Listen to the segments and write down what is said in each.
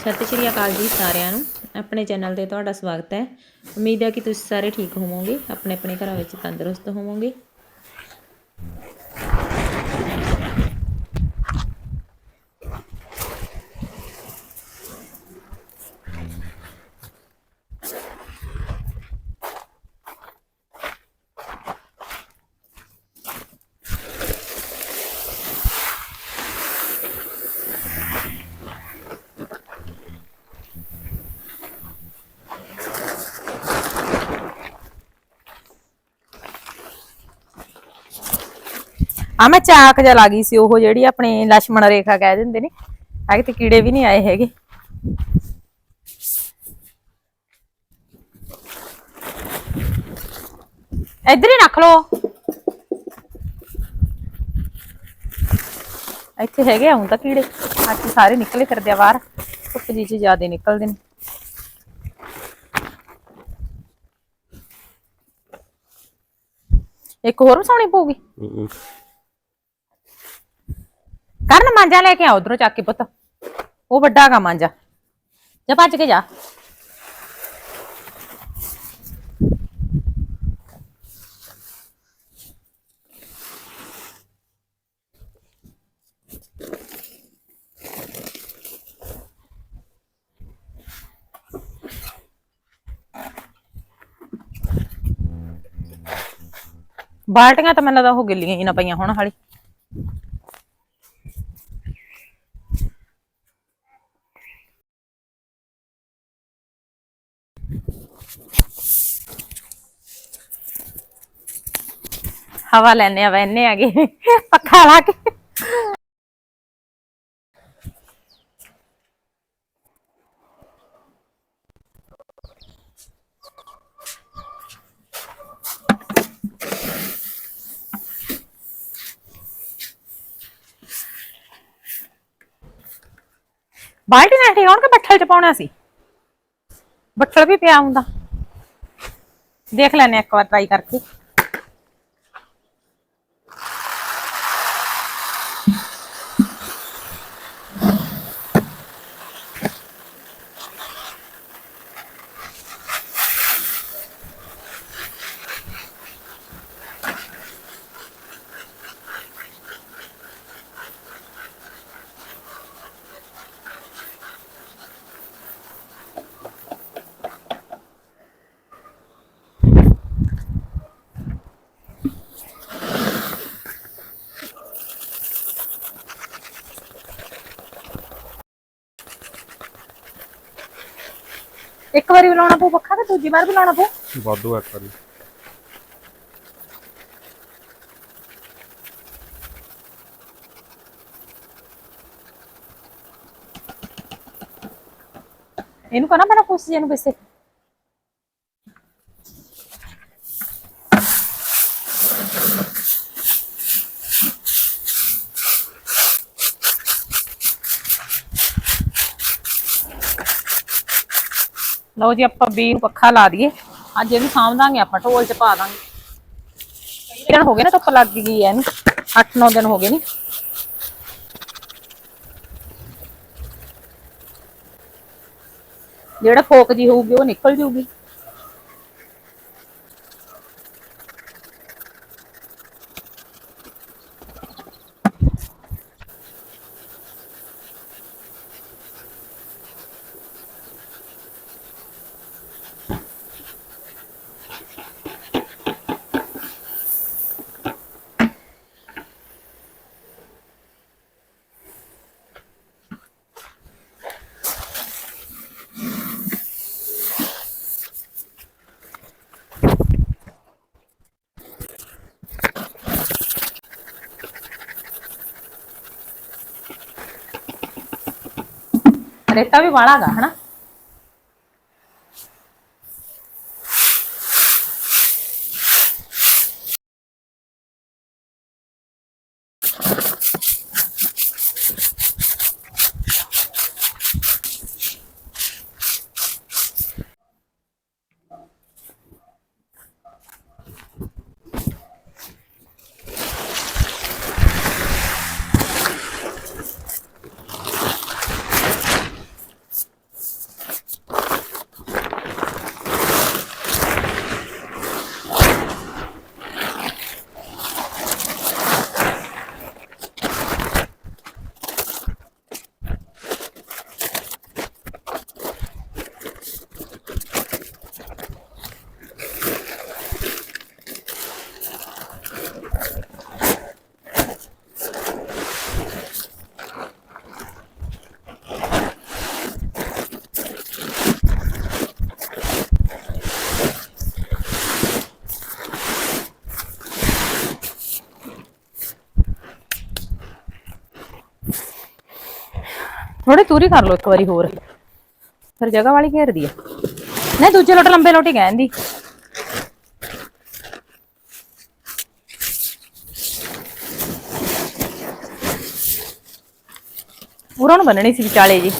ਸਤਿ ਸ਼੍ਰੀ ਅਕਾਲ ਜੀ ਸਾਰਿਆਂ ਨੂੰ। ਆਪਣੇ ਚੈਨਲ ਤੇ ਤੁਹਾਡਾ ਸਵਾਗਤ ਹੈ। ਉਮੀਦ ਹੈ ਕਿ ਤੁਸੀਂ ਸਾਰੇ ਠੀਕ ਹੋਵੋਗੇ ਆਪਣੇ ਆਪਣੇ ਘਰਾਂ ਵਿੱਚ ਤੰਦਰੁਸਤ ਹੋਵੋਗੇ। ਆ ਮੈਂ ਚਾਕ ਜਾ ਲਾ ਗਈ ਸੀ, ਉਹ ਜਿਹੜੀ ਆਪਣੇ ਲక్ష్మణ ਰੇਖਾ ਕਹਿ ਦਿੰਦੇ ਨੇ। ਆ ਕਿਤੇ ਕੀੜੇ ਵੀ ਨਹੀਂ ਆਏ ਹੈਗੇ। ਇੱਧਰ ਹੀ ਰੱਖ ਲੋ ਇੱਥੇ ਹੈਗੇ ਆਉਂ ਤਾਂ ਕੀੜੇ। ਅੱਜ ਸਾਰੇ ਨਿਕਲੇ ਕਰਦੇ ਆ ਬਾਹਰ। ਧੁੱਪ ਜੀ ਚ ਜ਼ਿਆਦਾ ਨਿਕਲਦੇ ਨੇ। ਇੱਕ ਹੋਰ ਵਸਾਉਣੀ ਪਊਗੀ? ਕਰਨ ਮਾਂਜਾ ਲੈ ਕੇ ਆ ਉਧਰੋਂ ਚੱਕ ਕੇ ਪੁੱਤ। ਉਹ ਵੱਡਾ ਗਾ ਮਾਂਜਾ। ਜਾ ਭੱਜ ਕੇ ਜਾ। ਬਾਲਟੀਆਂ ਤਾਂ ਮੈਨੂੰ ਲੱਗਦਾ ਉਹ ਗਿੱਲੀਆਂ ਹੀ ਨਾ ਪਈਆਂ ਹੁਣ ਹਾਲੀ। ਹਵਾ ਲੈਣੇ ਆ ਬੈਨੇ ਆਗੇ ਪੱਖਾ ਲਾ ਕੇ ਬਾਲਟੀ ਨਾਲ ਠਿਕਾਉਣ ਕੇ ਬੱਠਲ ਚ ਪਾਉਣਾ ਸੀ ਬੱਠਲ ਵੀ ਪਿਆ ਹੁੰਦਾ ਦੇਖ ਲੈਣੇ ਇੱਕ ਵਾਰ ਟਰਾਈ ਕਰਕੇ ਵਾਰੀ ਵੀ ਲਾਉਣਾ ਪਊ ਪੱਖਾ ਤੇ ਦੂਜੀ ਵਾਰ ਵੀ ਲਾਉਣਾ ਪਊ। ਵਾਧੂ ਇੱਕ ਵਾਰੀ। ਇਹਨੂੰ ਕਹਣਾ ਬਣਾ ਪੁੱਛ ਜੇ ਨੂੰ ਵੈਸੇ ਲਓ ਜੀ ਆਪਾਂ ਬੀ ਨੂੰ ਪੱਖਾ ਲਾ ਦਈਏ। ਅੱਜ ਇਹਨੂੰ ਸਾਂਭ ਦਾਂਗੇ, ਆਪਾਂ ਢੋਲ ਚ ਪਾ ਦਾਂਗੇ। ਕਈ ਦਿਨ ਹੋ ਗਏ ਨਾ ਧੁੱਪ ਲੱਗ ਗਈ ਐ ਇਹਨੂੰ? 8-9 ਦਿਨ ਹੋ ਗਏ ਨੇ ਜਿਹੜਾ ਫੋਕ ਜੀ ਹੋਊਗੀ, ਉਹ ਨਿਕਲ ਜੂਗੀ। ਰੇਤਾ ਵੀ ਵਾਲਾ ਗਾ ਹਨਾ? ਥੋੜੀ ਤੂਰੀ ਕਰ ਲਓ ਇੱਕ ਵਾਰੀ ਹੋਰ। ਫਿਰ ਜਗ੍ਹਾ ਵਾਲੀ ਘੇਰਦੀ ਆ। ਨਹੀਂ, ਦੂਜੇ ਲੋਟ ਲੰਬੇ ਲੋਟ ਹੀ ਕਹਿੰਦੀ ਉਹਨਾਂ ਨੂੰ ਬੰਨਣੀ ਸੀ ਵਿਚਾਲੇ ਜੀ।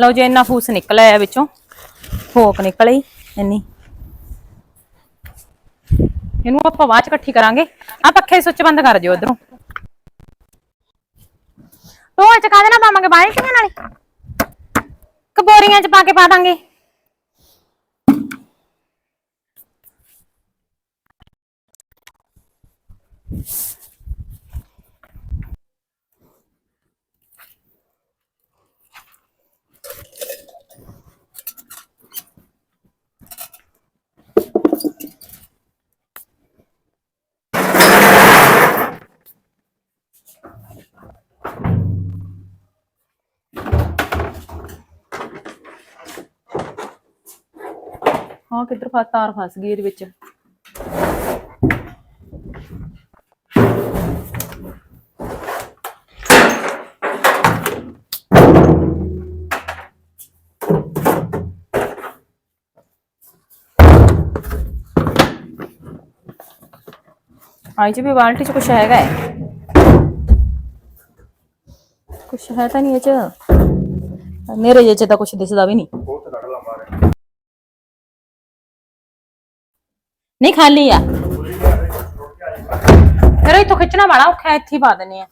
ਲਓ ਜੀ, ਇੰਨਾ ਫੂਸ ਨਿਕਲਿਆ ਆਇਆ ਵਿੱਚੋਂ। ਫੋਕ ਨਿਕਲੀ ਇੰਨੀ। ਇਹਨੂੰ ਆਪਾਂ ਬਾਅਦ ਚ ਇਕੱਠੀ ਕਰਾਂਗੇ। ਆ ਪੱਖੇ ਸੁੱਚ ਬੰਦ ਕਰ ਦਿਓ ਉਧਰੋਂ ਢੋਲ ਚ ਕਾਹਦੇ ਨਾਲ ਪਾਵਾਂਗੇ? ਬਾਲਟੀਆਂ ਨਾਲ? ਕਬੋਰੀਆਂ ਚ ਪਾ ਕੇ ਪਾ ਦਾਂਗੇ। ਹਾਂ ਕਿੱਧਰ ਫਸ ਤਾਰ ਫਸ ਗਈ ਇਹਦੇ ਵਿੱਚ। ਆਈ ਚ ਵੀ ਬਾਲਟੀ ਚ ਕੁਛ ਹੈਗਾ ਹੈ? ਕੁਛ ਹੈ ਤਾਂ ਨਹੀਂ ਇਹ ਚ। ਮੇਰੇ ਜੇ ਚ ਤਾਂ ਕੁਛ ਦਿਸਦਾ ਵੀ ਨਹੀਂ। ਨਹੀਂ ਖਾਲੀ ਆ। ਫਿਰ ਇੱਥੋਂ ਖਿੱਚਣਾ ਬੜਾ ਔਖਾ ਹੈ, ਇੱਥੇ ਹੀ ਪਾ ਦਿੰਨੇ ਆ।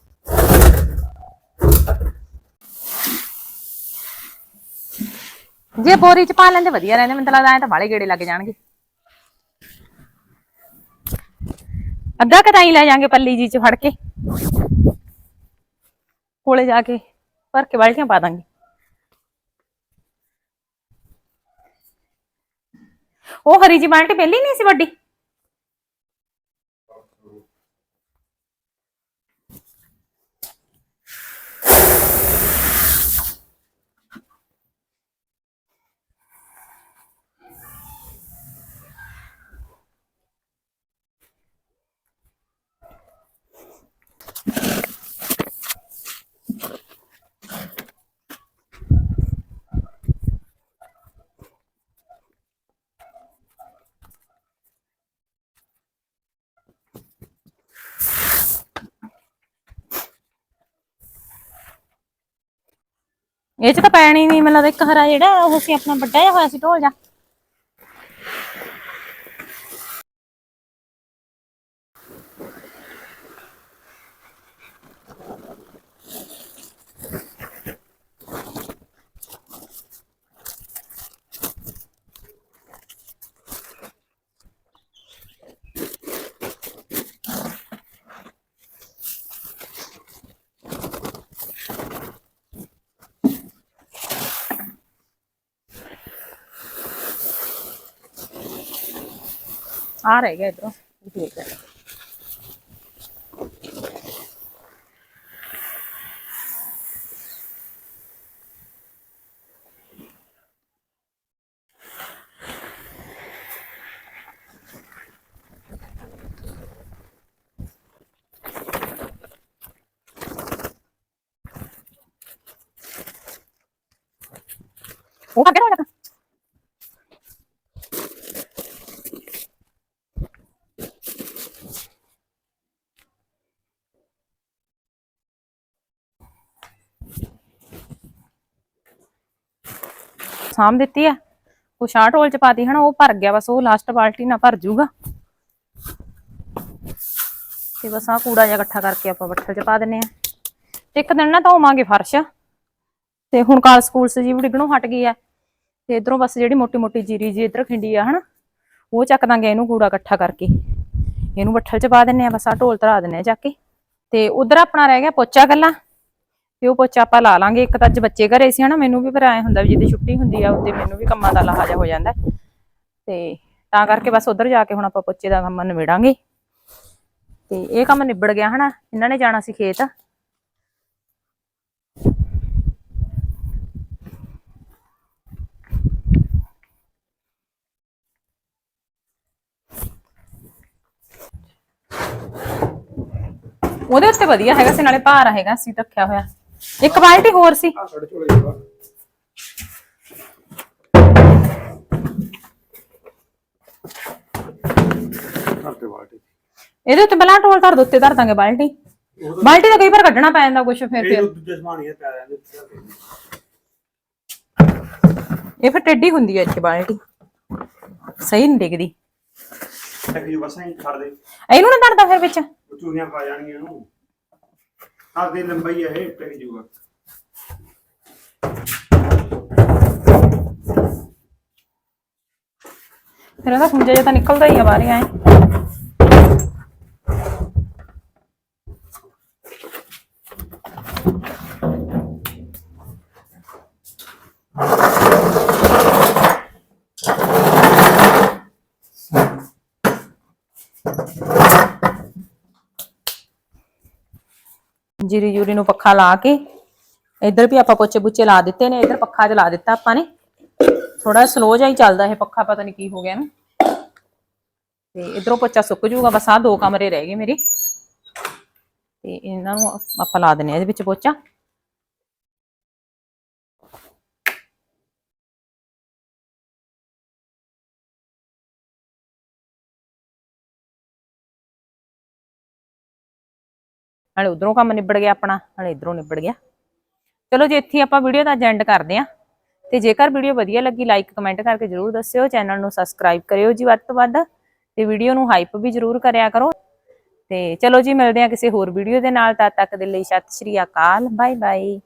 ਜੇ ਬੋਰੀ ਚ ਪਾ ਲੈਂਦੇ ਵਧੀਆ ਰਹਿੰਦੇ ਮੈਨੂੰ ਤਾਂ ਲੱਗਦਾ ਐ ਤਾਂ ਬਾਲੇ ਗੇੜੇ ਲੱਗ ਜਾਣਗੇ। ਅੱਧਾ ਕਦਾਈ ਲੈ ਜਾਾਂਗੇ ਪੱਲੀ ਜੀ ਚ ਫੜ ਕੇ। ਕੋਲੇ ਜਾ ਕੇ ਭਰ ਕੇ ਬਾਲਟੀਆਂ ਪਾ ਦਾਂਗੇ। ਉਹ ਹਰੀ ਜੀ ਬਾਲਟੀ ਪਹਿਲੀ ਨਹੀਂ ਸੀ ਵੱਡੀ? ਇਹ ਚ ਤਾਂ ਪੈਣੀ ਨਹੀਂ, ਮੈਨੂੰ ਲੱਗਦਾ ਇੱਕ ਹਰਾ ਜਿਹੜਾ ਉਹ ਸੀ, ਆਪਣਾ ਵੱਡਾ ਜਿਹਾ ਹੋਇਆ ਸੀ ਢੋਲ ਜਾ ਆ ਰਹਿ ਗਿਆ ਇਧਰੋਂ ਦੇਖ ਲੈ ਉਹ ਸਾਂਭ ਦਿੱਤੀ ਆ। ਉਹ ਸ਼ਾਹ ਢੋਲ ਚ ਪਾਤੀ ਹਨਾ, ਉਹ ਭਰ ਗਿਆ ਬਸ, ਉਹ ਲਾਸਟ ਬਾਲਟੀ ਨਾਲ ਭਰ ਜੂਗਾ। ਤੇ ਬਸ ਆ ਕੂੜਾ ਜਿਹਾ ਇਕੱਠਾ ਕਰਕੇ ਆਪਾਂ ਬੱਠਲ ਚ ਪਾ ਦਿੰਨੇ ਆ। ਇੱਕ ਦਿਨ ਨਾ ਧੋਵਾਂਗੇ ਫਰਸ਼। ਤੇ ਹੁਣ ਕਾਲ ਸਕੂਲ ਸ ਜੀ ਡਿੱਗਣੋਂ ਹਟ ਗਈ ਆ। ਤੇ ਇਧਰੋਂ ਬਸ ਜਿਹੜੀ ਮੋਟੀ ਮੋਟੀ ਜੀਰੀ ਜੀ ਇਧਰ ਖਿੰਡੀ ਆ ਹਨਾ, ਉਹ ਚੱਕ ਦਾਂਗੇ ਇਹਨੂੰ ਕੂੜਾ ਇਕੱਠਾ ਕਰਕੇ। ਇਹਨੂੰ ਬੱਠਲ ਚ ਪਾ ਦਿੰਨੇ ਆ, ਬਸ ਆ ਢੋਲ ਧਰਾ ਦਿੰਨੇ ਆ ਚੱਕ ਕੇ। ਤੇ ਉਧਰ ਆਪਣਾ ਰਹਿ ਗਿਆ ਪੋਚਾ ਗੱਲਾਂ। ਤੇ ਉਹ ਪੋਚਾ ਆਪਾਂ ਲਾ ਲਾਂਗੇ। ਇੱਕ ਤਾਂ ਅੱਜ ਬੱਚੇ ਘਰੇ ਸੀ ਹਨਾ, ਮੈਨੂੰ ਵੀ ਫਿਰ ਐ ਹੁੰਦਾ ਵੀ ਜਿੱਦੇ ਛੁੱਟੀ ਹੁੰਦੀ ਆ, ਉੱਤੇ ਮੈਨੂੰ ਵੀ ਕੰਮਾਂ ਦਾ ਲਾਹਾ ਹੋ ਜਾਂਦਾ ਤੇ ਤਾਂ ਕਰਕੇ ਬਸ ਉਧਰ ਜਾ ਕੇ ਹੁਣ ਆਪਾਂ ਪੋਚੇ ਦਾ ਕੰਮ ਨਿਬੇੜਾਂਗੇ। ਤੇ ਇਹ ਕੰਮ ਨਿਬੜ ਗਿਆ ਹਨਾ, ਇਹਨਾਂ ਨੇ ਜਾਣਾ ਸੀ ਖੇਤ। ਉਹਦੇ ਉੱਤੇ ਵਧੀਆ ਹੈਗਾ ਸੀ, ਨਾਲੇ ਭਾਰ ਹੈਗਾ ਸੀ ਰੱਖਿਆ ਹੋਇਆ। ਇੱਕ ਬਾਲਟੀ ਹੋਰ ਸੀ। ਆ ਸਾਡੇ ਝੋਲੇ ਇਹਦੇ ਉੱਤੇ ਬਲਾ ਟੋਲ ਧਰ ਦੋ ਉੱਤੇ ਧਰ ਦਾਂਗੇ ਬਾਲਟੀ। ਬਾਲਟੀ ਤਾਂ ਕਈ ਵਾਰ ਕੱਢਣਾ ਪੈ ਜਾਂਦਾ ਕੁਝ ਫਿਰ ਇਹ ਫਿਰ। ਦੂਜੇ ਸਮਾਨ ਹੀ ਇਹ ਫਿਰ ਟੇਢੀ ਹੁੰਦੀ ਹੈ ਇੱਥੇ ਬਾਲਟੀ। ਸਹੀ ਨਹੀਂ ਡਿੱਗਦੀ। ਟੱਕੀ ਬਸ ਐਂ ਛੱਡ ਦੇ। ਇਹਨੂੰ ਨਾ ਧਰਦਾ ਫਿਰ ਵਿੱਚ। ਉਹ ਚੂਹੀਆਂ ਪਾ ਜਾਣਗੀਆਂ ਇਹਨੂੰ। ਆਪਦੀ ਲੰਬਾਈ ਹੈ ਇਹ ਟੱਕੀ ਜੂਗਾ ਫਿਰ ਇਹਦਾ ਖੁੰਝਾ ਜਿਹਾ ਤਾਂ ਨਿਕਲਦਾ ਹੀ ਜੀਰੀ ਜੂਰੀ ਨੂੰ ਪੱਖਾ ਲਾ ਕੇ, ਇੱਧਰ ਵੀ ਆਪਾਂ ਪੋਚੇ ਪੁੱਚੇ ਲਾ ਦਿੱਤੇ ਨੇ, ਇੱਧਰ ਪੱਖਾ ਚਲਾ ਦਿੱਤਾ ਆਪਾਂ ਨੇ। ਥੋੜਾ ਸਲੋ ਜਿਹਾ ਹੀ ਚੱਲਦਾ ਇਹ ਪੱਖਾ, ਪਤਾ ਨਹੀਂ ਕੀ ਹੋ ਗਿਆ ਨਾ। ਤੇ ਇਧਰੋਂ ਪੋਚਾ ਸੁੱਕ ਜਾਊਗਾ, ਬਸ ਆਹ ਦੋ ਕਮਰੇ ਰਹਿ ਗਏ ਮੇਰੇ। ਤੇ ਇਹਨਾਂ ਨੂੰ ਆਪਾਂ ਲਾ ਦਿੰਨੇ ਆ ਇਹਦੇ ਵਿੱਚ ਪੋਚਾ। ਨਾਲੇ ਉਧਰੋਂ ਕੰਮ ਨਿਬੜ ਗਿਆ ਆਪਣਾ, ਨਾਲੇ ਇਧਰੋਂ ਨਿਬੜ ਗਿਆ। ਚਲੋ ਜੇ ਇੱਥੇ ਆਪਾਂ ਵੀਡੀਓ ਦਾ ਐਂਡ ਕਰਦੇ ਆਂ ਤੇ ਜੇਕਰ ਵੀਡੀਓ ਵਧੀਆ ਲੱਗੀ ਲਾਈਕ ਕਮੈਂਟ ਕਰਕੇ ਜਰੂਰ ਦੱਸਿਓ। ਚੈਨਲ ਨੂੰ ਸਬਸਕ੍ਰਾਈਬ ਕਰਿਓ ਜੀ ਵੱਧ ਤੋਂ ਵੱਧ। ਤੇ ਵੀਡੀਓ ਨੂੰ ਹਾਈਪ ਵੀ ਜਰੂਰ ਕਰਿਆ ਕਰੋ। ਤੇ ਚਲੋ ਜੀ, ਮਿਲਦੇ ਆਂ ਕਿਸੇ ਹੋਰ ਵੀਡੀਓ ਦੇ ਨਾਲ। ਤਦ ਤੱਕ ਦੇ ਲਈ ਸਤਿ ਸ਼੍ਰੀ ਅਕਾਲ। Bye bye